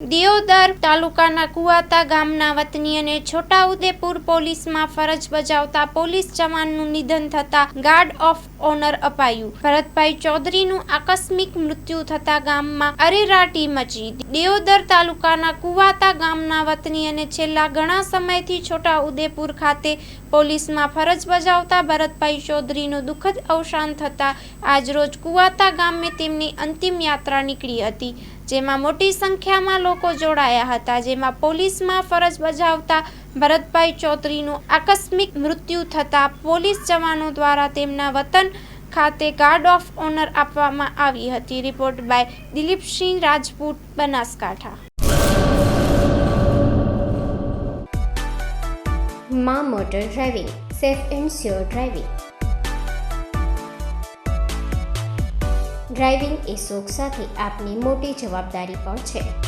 દિયોદર તાલુકાના કુવાતા ગામના વતની અને છોટાઉદેપુર પોલીસમાં ફરજ બજાવતા પોલીસ જવાનનું નિધન થતા ગાર્ડ ઓફ ઓનર અપાયું. ભરતભાઈ ચૌધરીનું આકસ્મિક મૃત્યુ થતા ગામમાં અરેરાટી મચી દિયોદર તાલુકાના કુવાતા ગામના વતની અને છેલ્લા ઘણા સમયથી છોટાઉદેપુર ખાતે પોલીસમાં ફરજ બજાવતા ભરતભાઈ ચૌધરીનું દુઃખદ અવસાન થતા આજરોજ કુવાતા ગામે તેમની અંતિમ યાત્રા નીકળી હતી, જેમાં મોટી સંખ્યામાં લોકો જોડાયા હતા, જેમાં પોલીસમાં ફરજ બજાવતા ભરતભાઈ ચૌધરીનું આકસ્મિક મૃત્યુ થતાં પોલીસ જવાનો દ્વારા તેમના વતન ખાતે ગાર્ડ ઓફ ઓનર આપવામાં આવી હતી. Report by Dilipsinh Rajput, Banaskantha. મા motor driving, safe and sure driving. Driving એ શોખ સાથે આપની મોટી જવાબદારી પણ છે.